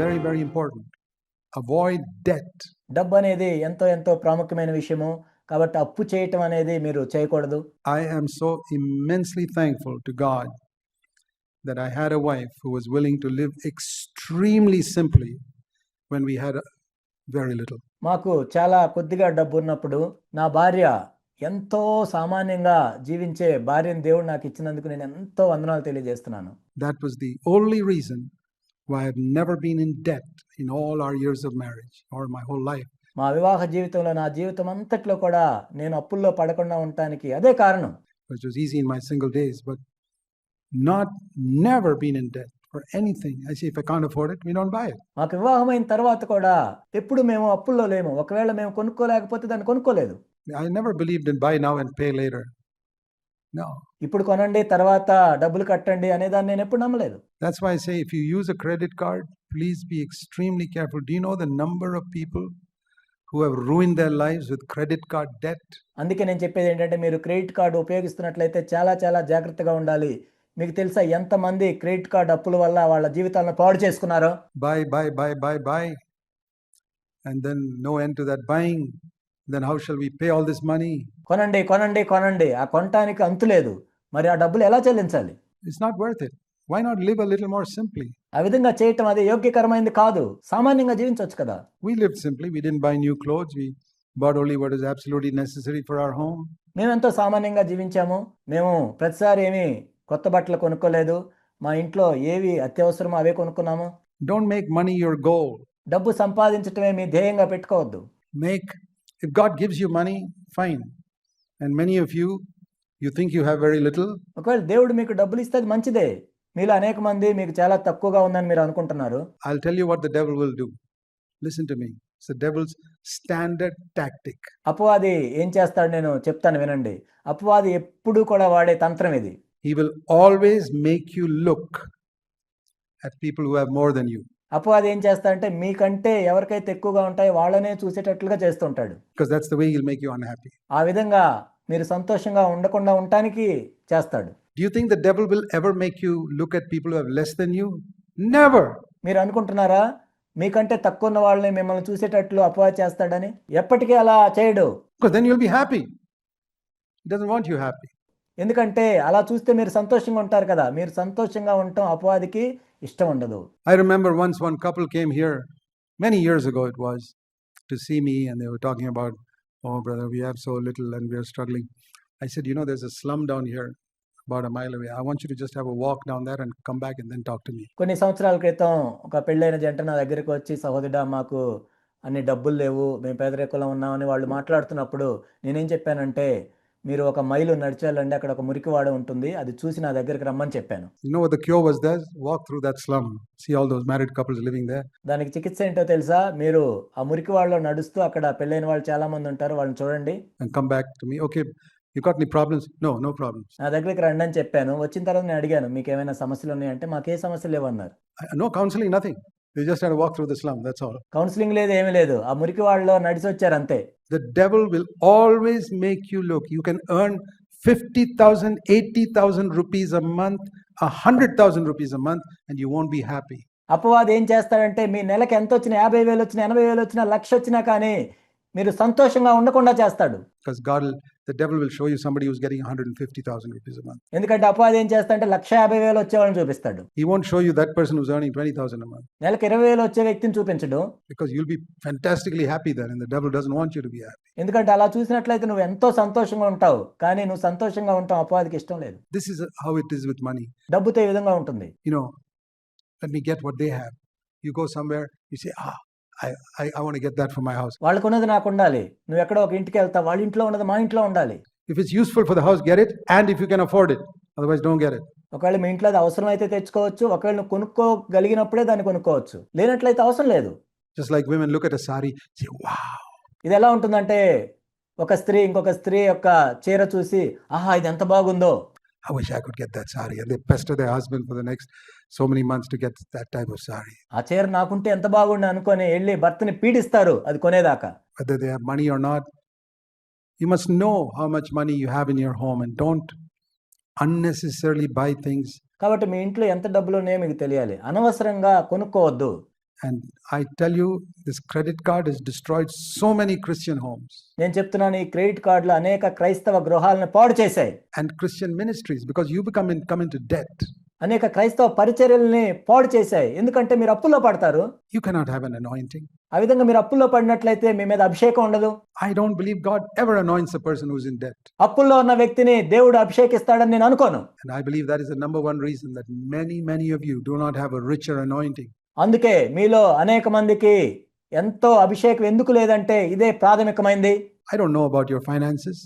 very, very important. Avoid debt. డబ్బు అనేది ఎంతో ఎంతో ప్రాముఖ్యమైన విషయము కాబట్టి అప్పు చేయటం అనేది మీరు చేయకూడదు I am so immensely thankful to God that I had a wife who was willing to live extremely simply when we had very little. మాకు చాలా కొద్దిగా డబ్బు ఉన్నప్పుడు నా భార్య ఎంతో సామాన్యంగా జీవించే భార్యను దేవుడు నాకు ఇచ్చినందుకు నేను ఎంతో వందనాలు తెలియజేస్తున్నాను That was the only reason why I've never been in debt in all our years of marriage or my whole life. మా వివాహ జీవితంలో నా జీవితం అంతట్లో కూడా నేను అప్పుల్లో పడకుండా ఉండటానికి అదే కారణం which was easy in my single days, but not never been in debt for anything. I say, if I can't afford it, we don't buy it. మాకు వివాహమైన తర్వాత కూడా ఎప్పుడు మేము అప్పుల్లో లేము ఒకవేళ మేము కొనుక్కోలేకపోతే దాన్ని కొనుక్కోలేదు I never believed in buy now and pay later. ఇప్పుడు కొనండి తర్వాత డబ్బులు కట్టండి అనే దాన్ని నేను ఎప్పుడు నమ్మలేదు. That's why say if you use a credit card please be extremely careful the know the number of people who have ruin their life with credit card debt అందుకే నేను చెప్పేది ఏంటంటే మీరు క్రెడిట్ కార్డు ఉపయోగిస్తున్నట్లయితే చాలా చాలా జాగ్రత్తగా ఉండాలి. మీకు తెలుసా ఎంత మంది క్రెడిట్ కార్డ్ అప్పుల వల్ల వాళ్ళ జీవితాలను పాడు చేసుకున్నారు? Buy buy buy buy buy and then no end to that buying then how shall we pay all this money కొనండి కొనండి కొనండి. ఆ కొనటానికి అంతు లేదు. మరి ఆ డబ్బులు ఎలా చెల్లించాలి? It's not worth it why not live a little more simply ఆ విధంగా చేయటం అది యోగ్యకరమైనది కాదు. సామాన్యంగా జీవించవచ్చు కదా. We live simply we didn't buy new clothes we but only what is absolutely necessary for our home మేము ఎంతో సామాన్యంగా జీవించాము. మేము ప్రతిసారి ఏమి కొత్త బట్టలు కొనుక్కోలేదు. మా ఇంట్లో ఏవి అత్యవసరమో అవే కొనుక్కున్నాము. Don't make money your goal డబ్బు సంపాదించటమే మీ ధ్యేయంగా పెట్టుకోవద్దు. Make if God gives you money, fine. And many of you, you think you have very little. ఒకవేళ దేవుడు మీకు డబ్బులు ఇస్తే అది మంచిదే మీలో అనేక మంది మీకు చాలా తక్కువగా ఉందని మీరు అనుకుంటున్నారు I'll tell you what the devil will do. Listen to me. It's the devil's standard tactic. అపవాది ఏం చేస్తాడు నేను చెప్తాను వినండి అపవాది ఎప్పుడు కూడా వాడే తంత్రం ఇది He will always make you look at people who have more than you. అప్పుడు అది ఏం చేస్తా అంటే మీకంటే ఎవరికైతే ఎక్కువగా ఉంటాయో వాళ్ళనే చూసేటట్లుగా చేస్తుంటాడు. ఆ విధంగా మీరు సంతోషంగా ఉండకుండా ఉండటానికి చేస్తాడు. You think the devil will ever make you look at people less than you never మీరు అనుకుంటున్నారా? మీకంటే తక్కువ ఉన్న వాళ్ళని మిమ్మల్ని చూసేటట్లు అపవాద చేస్తాడని? ఎప్పటికీ అలా చేయడు. Then you will happy doesn't want you happy ఎందుకంటే అలా చూస్తే మీరు సంతోషంగా ఉంటారు కదా మీరు సంతోషంగా ఉండటం అపవాదికి ఇష్టం ఉండదు I remember once one couple came here, many years ago it was, to see me, and they were talking about, oh, brother, we have so little and we are struggling. I said, you know, there's a slum down here about a mile away. I want you to just have a walk down there and come back and then talk to me. కొన్ని సంవత్సరాల క్రితం ఒక పెళ్ళైన జంట నా దగ్గరికి వచ్చి సహోదరుడా మాకు అన్ని డబ్బులు లేవు మేము పేదరికంలో ఉన్నామని వాళ్ళు మాట్లాడుతున్నప్పుడు నేనేం చెప్పానంటే మీరు ఒక మైలు నడిచి వెళ్ళండి అక్కడ ఒక మురికివాడ ఉంటుంది అది చూసి నా దగ్గరికి రమ్మని చెప్పాను You know what the cure was there? Walk through that slum, see all those married couples living there. దానికి చికిత్స ఏంటో తెలుసా మీరు ఆ మురికివాడలో నడుస్తూ అక్కడ పెళ్ళైన వాళ్ళు చాలా మంది ఉంటారు వాళ్ళని చూడండి and come back to me. Okay, you got any problems? No, no problems. నా దగ్గరికి రండి అని చెప్పాను వచ్చిన తర్వాత నేను అడిగాను మీకు ఏమైనా సమస్యలు ఉన్నాయంటే మాకే సమస్యలు లేవన్నారు I- No counseling, nothing. They just had to walk through the slum, that's all. Counselling లేదు ఏమీ లేదు ఆ మురికివాడలో నడిచి వచ్చారు అంతే The devil will always make you look. You can earn 50,000, 80,000 rupees a month, 100,000 rupees a month, and you won't be happy. అపవాది ఏం చేస్తాడంటే మీ నెలకి ఎంత వచ్చినా యాభై వేలు వచ్చినా ఎనభై వేలు వచ్చినా లక్ష వచ్చినా కానీ మీరు సంతోషంగా ఉండకుండా చేస్తాడు. ఎందుకంటే అపవాది ఏం చేస్తాడంటే లక్ష యాభై వేలు వచ్చేవాళ్ళని చూపిస్తాడు. He won't show you that person who's earning 20000 a month నెలకు వచ్చే వ్యక్తిని చూపించడు. Because you be fantastically happy then and the devil doesn't happy ఎందుకంటే అలా చూసినట్లయితే నువ్వు ఎంతో సంతోషంగా ఉంటావు కానీ నువ్వు సంతోషంగా ఉంటావు అపవాదికి ఇష్టం లేదు. This is how it is with money డబ్బుతో విధంగా ఉంటుంది. You know me get what they have you go somewhere you say I, I, I want to get that for my house. వాళ్ళకు ఉన్నది నాకు ఉండాలి నువ్వు ఎక్కడో ఒక ఇంటికి వెళ్తావు వాళ్ళ ఇంట్లో ఉన్నది మా ఇంట్లో ఉండాలి If it's useful for the house, get it, and if you can afford it. Otherwise, don't get it. ఒకవేళ మీ ఇంట్లో అది అవసరం అయితే తెచ్చుకోవచ్చు ఒకవేళ నువ్వు కొనుక్కోగలిగినప్పుడే దాన్ని కొనుక్కోవచ్చు లేనట్లయితే అవసరం లేదు Just like women look at a sari, say, wow. ఇది ఎలా ఉంటుందంటే ఒక స్త్రీ ఇంకొక స్త్రీ యొక్క చీర చూసి ఆహా ఇది ఎంత బాగుందో I wish I could get that sari. And they pester their husband for the next so many months to get that type of sari. ఆ చీర నాకుంటే ఎంత బాగుండు అనుకొని వెళ్ళి భర్తని పీడిస్తారు అది కొనేదాకా Whether they have money or not, you must know how much money you have in your home and don't unnecessarily buy things. కాబట్టి మీ ఇంట్లో ఎంత డబ్బులు ఉన్నాయో మీకు తెలియాలి అనవసరంగా కొనుక్కోవద్దు And I tell you, this credit card has destroyed so many Christian homes నేను చెప్తున్నాను ఈ క్రెడిట్ కార్డులు అనేక క్రైస్తవ గృహాలను పాడు చేశాయి and Christian ministries because you become in, come into debt. అనేక క్రైస్తవ పరిచర్యల్ని పాడు చేశాయి. ఎందుకంటే మీరు అప్పుల్లో పడతారు. You cannot have an anointing ఆ విధంగా మీరు అప్పుల్లో పడినట్లయితే మీ మీద అభిషేకం ఉండదు. I don't believe God ever anoints a person who is in debt అప్పుల్లో ఉన్న వ్యక్తిని దేవుడు అభిషేకిస్తాడని నేను అనుకోను. And I believe that is the number 1 reason that many many of you do not have a richer anointing అందుకే మీలో అనేక మందికి ఎంతో అభిషేకం ఎందుకు లేదంటే ఇదే ప్రాథమికమైంది. I don't know about your finances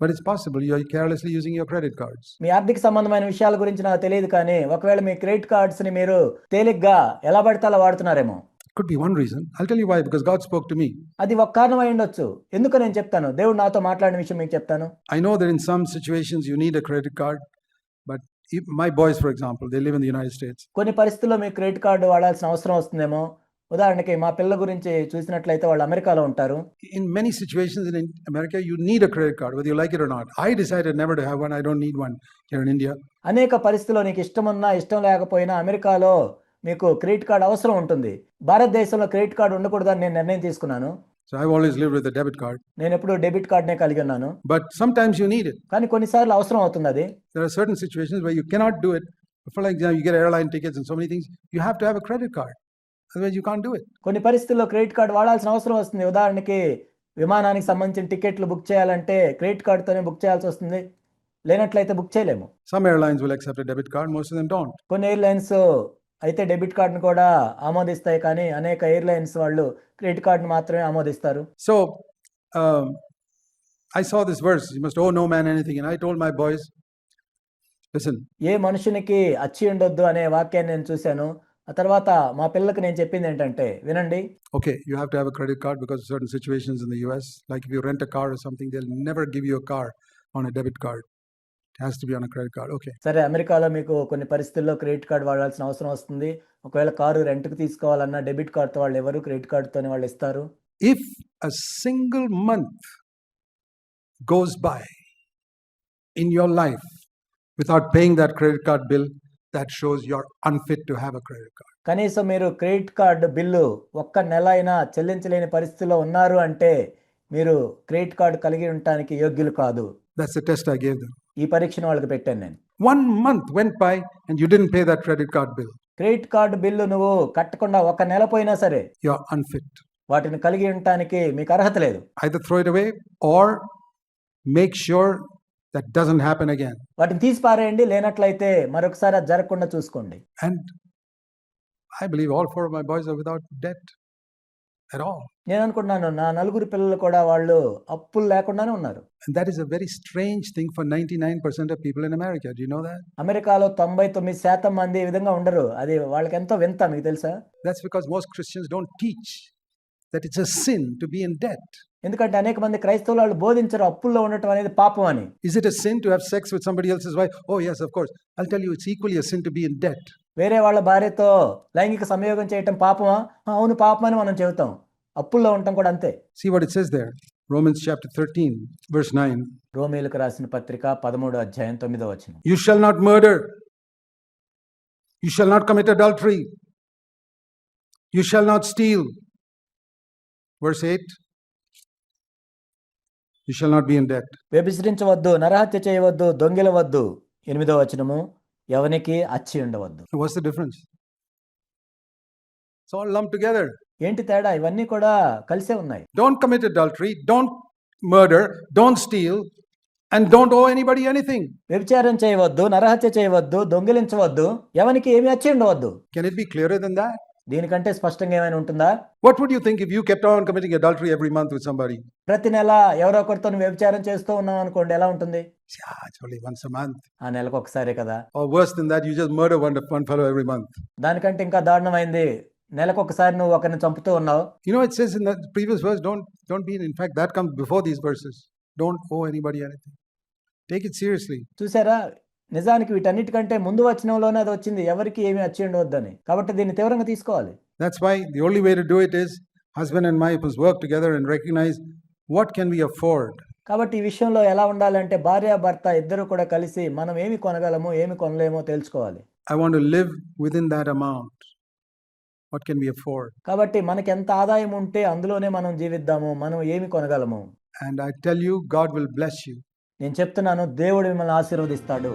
but it's possible you're carelessly using your credit cards. మీ ఆర్థిక సంబంధమైన విషయాల గురించి నాకు తెలియదు కానీ ఒకవేళ మీ క్రెడిట్ కార్డ్స్ ని మీరు తేలిగ్గా ఎలా పడితే అలా వాడుతున్నారేమో Could be one reason. I'll tell you why, because God spoke to me. అది ఒక కారణం అయి ఉండొచ్చు ఎందుకు నేను చెప్తాను దేవుడు నాతో మాట్లాడిన విషయం మీకు చెప్తాను I know that in some situations you need a credit card, but if my boys, for example, they live in the United States. కొన్ని పరిస్థితుల్లో మీకు క్రెడిట్ కార్డు వాడాల్సిన అవసరం వస్తుందేమో ఉదాహరణకి మా పిల్ల గురించి చూసినట్లయితే వాళ్ళు అమెరికాలో ఉంటారు. In many situations in America you need a credit card whether you like it or not I decided never to one I don't need one here in India అనేక పరిస్థితుల్లో నీకు ఇష్టం ఉన్నా ఇష్టం లేకపోయినా అమెరికాలో మీకు క్రెడిట్ కార్డ్ అవసరం ఉంటుంది. భారతదేశంలో క్రెడిట్ కార్డ్ ఉండకూడదని నేను నిర్ణయం తీసుకున్నాను. So I always lived with the debit card నేను ఎప్పుడూ డెబిట్ కార్డ్ నే కలిగి ఉన్నాను. But sometimes you need it కానీ కొన్నిసార్లు అవసరం అవుతుంది అది. There are certain situations where you cannot do it for example you get airline tickets and so many things you have to have a credit card Otherwise, you can't do it. కొన్ని పరిస్థితుల్లో credit card వాడాల్సిన అవసరం వస్తుంది. ఉదాహరణకి విమానానికి సంబంధించిన టికెట్లు book చేయాలంటే క్రెడిట్ కార్డుతోనే బుక్ చేయాల్సి వస్తుంది. లేనట్లయితే బుక్ చేయలేము. Some airlines will accept a debit card, most of them don't. కొన్ని ఎయిర్లైన్స్ అయితే డెబిట్ కార్డును కూడా ఆమోదిస్తాయి కానీ అనేక ఎయిర్లైన్స్ వాళ్ళు క్రెడిట్ కార్డును మాత్రమే ఆమోదిస్తారు. I saw this verse, you must owe no man anything. And I told my boys, listen, ఏ మనుషునికి అచ్చి ఉండొద్దు అనే వాక్యాన్ని నేను చూశాను. ఆ తర్వాత మా పిల్లలకు నేను చెప్పింది ఏంటంటే వినండి. Okay you have to have credit card because certain situations in the US like you rent a card something they never give you a card on a debit card has to be on a credit card okay సరే అమెరికాలో మీకు కొన్ని పరిస్థితుల్లో credit card వాడాల్సిన అవసరం వస్తుంది. ఒకవేళ car రెంట్కు తీసుకోవాలన్నా డెబిట్ కార్డ్తో వాళ్ళు ఎవరు క్రెడిట్ కార్డ్ తోనే వాళ్ళు ఇస్తారు? If a single month goes by in your life without paying that credit card bill that shows you're unfit to have a credit card. కనీసం మీరు క్రెడిట్ కార్డు బిల్లు ఒక్క నెల అయినా చెల్లించలేని పరిస్థితిలో ఉన్నారు అంటే మీరు క్రెడిట్ కార్డు కలిగి ఉండటానికి యోగ్యులు కాదు That's the test I gave them. ఈ పరీక్షను వాళ్ళకి పెట్టాను నేను One month went by and you didn't pay that credit card bill. Credit card bill నువ్వు కట్టకుండా ఒక నెల పోయినా సరే You're unfit. వాటిని కలిగి ఉండటానికి మీకు అర్హత లేదు Either throw it away or make sure that doesn't happen again వాటిని తీసిపారేయండి లేనట్లయితే మరొకసారి అది జరగకుండా చూసుకోండి. And I believe all four my boys are without debt నేను అనుకుంటున్నాను నా నలుగురు పిల్లలు కూడా వాళ్ళు అప్పులు లేకుండానే ఉన్నారు. And that is a very strange thing for 99% of people in America do you know that అమెరికాలో 99% మంది ఈ విధంగా ఉండరు. అది వాళ్ళకి ఎంతో వింత మీకు తెలుసా? That's because most Christians don't teach that it's a sin to be in debt ఎందుకంటే అనేక మంది క్రైస్తవులు వాళ్ళు బోధించరు అప్పుల్లో ఉండటం అనేది పాపం అని it a sin to have sex with somebody else's wife? Oh, yes, of course. I'll tell you, it's equally a sin to be in debt. వేరే వాళ్ళ భార్యతో లైంగిక సంయోగం చేయటం పాపమా ఆ, అవును పాపం అని మనం చెబుతాం అప్పుల్లో ఉండటం కూడా అంతే See what it says there. Romans chapter 13, verse 9. రోమీలకు రాసిన పత్రిక పదమూడు అధ్యాయం తొమ్మిదో వచనం You shall not murder. You shall not commit adultery. You shall not steal. Verse 8. You shall not be in debt వ్యభిచరించవద్దు నరహత్య చేయవద్దు దొంగిలవద్దు. ఎనిమిదో వచనము ఎవనికి అచ్చి ఉండవద్దు. What's the difference so all lump together ఏంటి తేడా? ఇవన్నీ కూడా కలిసే ఉన్నాయి. Don't commit adultery don't murder don't steal and don't owe anybody anything వ్యభిచారం చేయవద్దు నరహత్య చేయవద్దు దొంగిలించవద్దు. ఎవనికి ఏమీ అచ్చి ఉండవద్దు? Can it be clear than that దీనికంటే స్పష్టంగా ఏమైనా ఉంటుందా? What would you think if you kept on committing adultery every month with somebody ప్రతి నెల ఎవరో ఒకరితో వ్యభిచారం చేస్తూ ఉన్నావు అనుకోండి ఎలా ఉంటుంది? వన్స్ మంత్ ఆ నెలకు ఒకసారి కదా. Or worse than that murder one one fellow every month దానికంటే ఇంకా దారుణమైంది నెలకు ఒకసారి నువ్వు ఒకరిని చంపుతూ ఉన్నావు. You previous verse don't don't be in fact that comes before these verses don't owe anybody anything take it seriously చూసారా? నిజానికి వీటన్నిటికంటే ముందు వచ్చినంలోనే అది వచ్చింది. ఎవరికి ఏమి అచ్చిండొద్దని కాబట్టి దీన్ని తీవ్రంగా తీసుకోవాలి. That's why the only way do it is husband and wife has work together and recognise what can we afford కాబట్టి ఈ విషయంలో ఎలా ఉండాలంటే భార్య భర్త ఇద్దరు కూడా కలిసి మనం ఏమి కొనగలము ఏమి కొనలేమో తెలుసుకోవాలి. I want to live with in that amount what can be afford కాబట్టి మనకి ఎంత ఆదాయం ఉంటే అందులోనే మనం జీవిద్దాము మనం ఏమి కొనగలము. And I tell you God will bless you నేను చెప్తున్నాను దేవుడు మిమ్మల్ని ఆశీర్వదిస్తాడు.